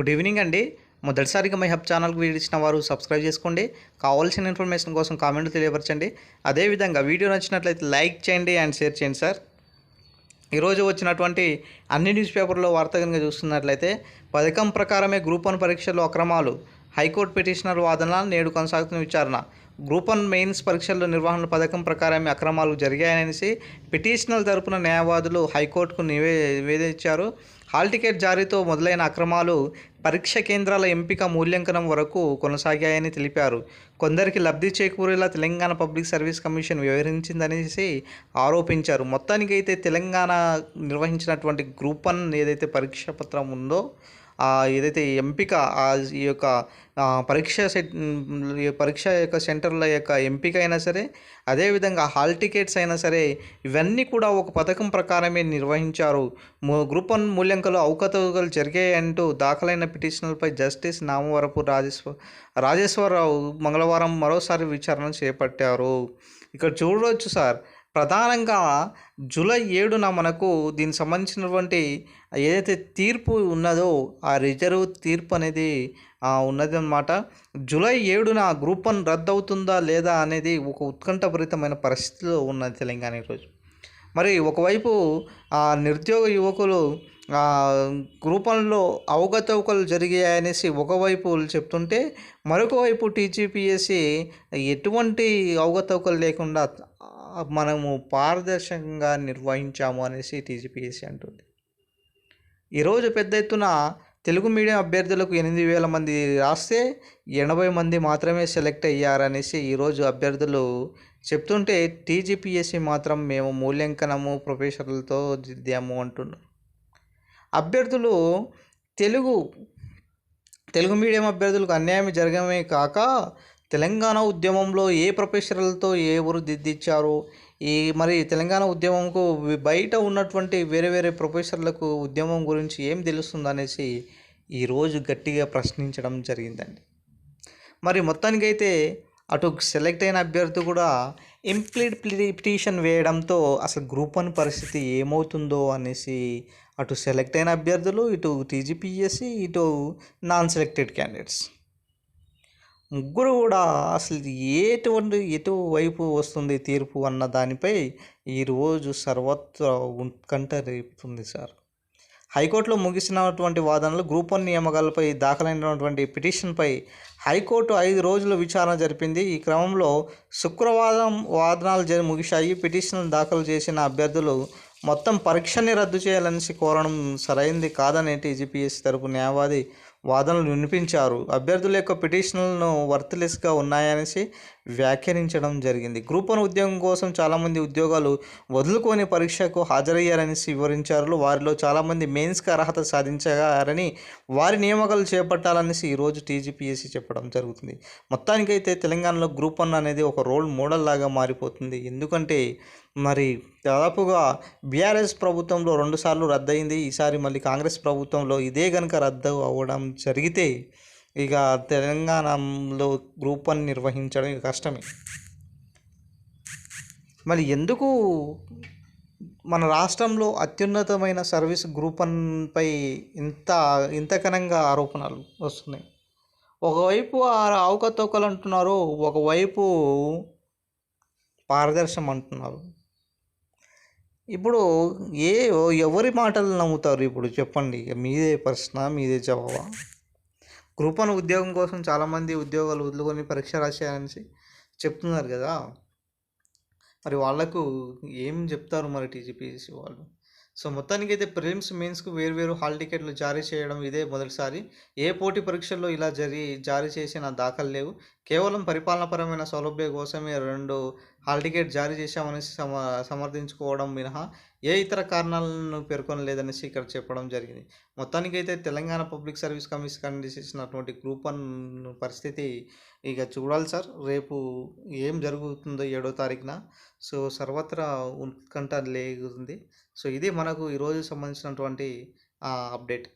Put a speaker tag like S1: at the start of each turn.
S1: Good evening అండి. మొదటిసారిగా my hub ఛానల్కి వీడిచ్చిన ఇచ్చిన వారు సబ్స్క్రైబ్ చేసుకోండి. కావాల్సిన ఇన్ఫర్మేషన్ కోసం కామెంట్ తెలియపరచండి. అదేవిధంగా వీడియో నచ్చినట్లయితే లైక్ చేయండి అండ్ షేర్ చేయండి సార్. ఈరోజు వచ్చినటువంటి అన్ని న్యూస్ పేపర్లో వార్త కనుక చూస్తున్నట్లయితే పథకం ప్రకారమే గ్రూప్ వన్ పరీక్షల్లో అక్రమాలు హైకోర్టు పిటిషనర్ వాదన నేడు కొనసాగుతున్న విచారణ. గ్రూప్ వన్ మెయిన్స్ పరీక్షల్లో నిర్వహణ పథకం ప్రకారమే అక్రమాలు జరిగాయనేసి పిటిషనర్ తరపున న్యాయవాదులు హైకోర్టుకు నివే నివేదించారు. హాల్ టికెట్ జారీతో మొదలైన అక్రమాలు పరీక్ష కేంద్రాల ఎంపిక మూల్యాంకనం వరకు కొనసాగాయని తెలిపారు. కొందరికి లబ్ధి చేకూరేలా తెలంగాణ పబ్లిక్ సర్వీస్ కమిషన్ వివరించిందనేసి ఆరోపించారు. మొత్తానికైతే తెలంగాణ నిర్వహించినటువంటి గ్రూప్ వన్ ఏదైతే పరీక్ష పత్రం ఉందో ఏదైతే ఎంపిక ఆ ఈ యొక్క పరీక్ష సెట్ ఈ పరీక్ష యొక్క సెంటర్ల యొక్క ఎంపిక అయినా సరే అదేవిధంగా హాల్ టికెట్స్ అయినా సరే ఇవన్నీ కూడా ఒక పథకం ప్రకారమే నిర్వహించారు. గ్రూప్ వన్ మూల్యాంకలు అవకతవకలు జరిగాయంటూ దాఖలైన పిటిషన్లపై జస్టిస్ నామవరపు రాజేశ్వర రాజేశ్వరరావు మంగళవారం మరోసారి విచారణ చేపట్టారు. ఇక్కడ చూడవచ్చు సార్ ప్రధానంగా జూలై ఏడున మనకు దీనికి సంబంధించినటువంటి ఏదైతే తీర్పు ఉన్నదో ఆ రిజర్వ్ తీర్పు అనేది ఉన్నది అన్నమాట జూలై ఏడున గ్రూప్ వన్ రద్దు అవుతుందా లేదా అనేది ఒక ఉత్కంఠభరితమైన పరిస్థితిలో ఉన్నది తెలంగాణ ఈరోజు. మరి ఒకవైపు ఆ నిరుద్యోగ యువకులు గ్రూపంలో గ్రూప్ వన్లో అవకతవకలు జరిగాయనేసి ఒకవైపు చెప్తుంటే మరొక వైపు టీజీపీఎస్సి ఎటువంటి అవకతవకలు లేకుండా మనము పారదర్శకంగా నిర్వహించాము అనేసి టీజీపీఎస్సీ అంటుంది. ఈరోజు పెద్ద ఎత్తున తెలుగు మీడియం అభ్యర్థులకు ఎనిమిది వేల మంది రాస్తే ఎనభై మంది మాత్రమే సెలెక్ట్ అయ్యారనేసి ఈరోజు అభ్యర్థులు చెప్తుంటే టీజీపీఎస్సీ మాత్రం మేము మూల్యాంకనము ప్రొఫెసర్లతో దిద్దాము అంటున్నారు అభ్యర్థులు తెలుగు తెలుగు మీడియం అభ్యర్థులకు అన్యాయం జరగమే కాక తెలంగాణ ఉద్యమంలో ఏ ప్రొఫెసర్లతో ఎవరు దిద్దిచ్చారు ఈ మరి తెలంగాణ ఉద్యమంకు బయట ఉన్నటువంటి వేరే వేరే ప్రొఫెసర్లకు ఉద్యమం గురించి ఏం తెలుస్తుందనేసి ఈరోజు గట్టిగా ప్రశ్నించడం జరిగిందండి. మరి మొత్తానికైతే అటు సెలెక్ట్ అయిన అభ్యర్థి కూడా ఇంప్లీడ్ పిటిషన్ వేయడంతో అసలు గ్రూప్ వన్ పరిస్థితి ఏమవుతుందో అనేసి అటు సెలెక్ట్ అయిన అభ్యర్థులు ఇటు టీజీపీఎస్సి ఇటు నాన్ సెలెక్టెడ్ క్యాండిడేట్స్. ముగ్గురు కూడా అసలు ఎటువంటి ఎటువైపు వస్తుంది తీర్పు అన్న దానిపై ఈరోజు సర్వత్ర ఉత్కంఠ రేపుతుంది సార్. హైకోర్టులో ముగిసినటువంటి వాదనలు గ్రూప్ వన్ నియామకాలపై దాఖలైనటువంటి పిటిషన్పై హైకోర్టు ఐదు రోజుల విచారణ జరిపింది. ఈ క్రమంలో శుక్రవారం వాదనలు జరి ముగిశాయి. పిటిషన్ దాఖలు చేసిన అభ్యర్థులు మొత్తం పరీక్షని రద్దు చేయాలనేసి కోరడం సరైంది కాదని టీజీపీఎస్ తరపు న్యాయవాది వాదనలు వినిపించారు. అభ్యర్థుల యొక్క పిటిషన్లను వర్త్లెస్గా ఉన్నాయనేసి వ్యాఖ్యానించడం జరిగింది. గ్రూప్ వన్ ఉద్యోగం కోసం చాలామంది ఉద్యోగాలు వదులుకొని పరీక్షకు హాజరయ్యారనేసి వివరించారు. వారిలో చాలామంది మెయిన్స్కి అర్హత సాధించారని వారి నియామకాలు చేపట్టాలనేసి ఈరోజు టీజీపీఎస్సీ చెప్పడం జరుగుతుంది. మొత్తానికైతే తెలంగాణలో గ్రూప్ వన్ అనేది ఒక రోల్ మోడల్ లాగా మారిపోతుంది. ఎందుకంటే మరి దాదాపుగా బీఆర్ఎస్ ప్రభుత్వంలో రెండుసార్లు రద్దయింది. ఈసారి మళ్ళీ కాంగ్రెస్ ప్రభుత్వంలో ఇదే కనుక రద్దు అవ్వడం జరిగితే ఇక తెలంగాణలో గ్రూప్ వన్ నిర్వహించడం కష్టమే. మరి ఎందుకు మన రాష్ట్రంలో అత్యున్నతమైన సర్వీస్ గ్రూప్ వన్పై ఇంత ఇంతకనంగా ఆరోపణలు వస్తున్నాయి? ఒకవైపు ఆ అవకతవకలు అంటున్నారు ఒకవైపు పారదర్శం అంటున్నారు. ఇప్పుడు ఏ ఎవరి మాటలు నమ్ముతారు ఇప్పుడు చెప్పండి. మీదే ప్రశ్న మీదే జవాబా? గ్రూప్ ఉద్యోగం కోసం చాలామంది ఉద్యోగాలు వదులుకొని పరీక్ష రాసేయాలని చెప్తున్నారు కదా. మరి వాళ్ళకు ఏం చెప్తారు మరి టీజీపీసీ వాళ్ళు? సో మొత్తానికి అయితే ప్రిలిమ్స్ మెయిన్స్కు వేరు వేరు హాల్ టికెట్లు జారీ చేయడం ఇదే మొదటిసారి. ఏ పోటీ పరీక్షల్లో ఇలా జరి జారీ చేసిన దాఖలు లేవు. కేవలం పరిపాలనాపరమైన సౌలభ్యం కోసమే రెండు హాల్ టికెట్ జారీ చేశామనేసి సమ సమర్థించుకోవడం మినహా ఏ ఇతర కారణాలను పేర్కొనలేదనేసి ఇక్కడ చెప్పడం జరిగింది. మొత్తానికైతే తెలంగాణ పబ్లిక్ సర్వీస్ కమిషన్ కండిసినటువంటి గ్రూప్ వన్ పరిస్థితి ఇక చూడాలి సార్. రేపు ఏం జరుగుతుందో ఏడో తారీఖున. సో సర్వత్రా ఉత్కంఠ లేగుతుంది. సో ఇది మనకు ఈరోజు సంబంధించినటువంటి అప్డేట్.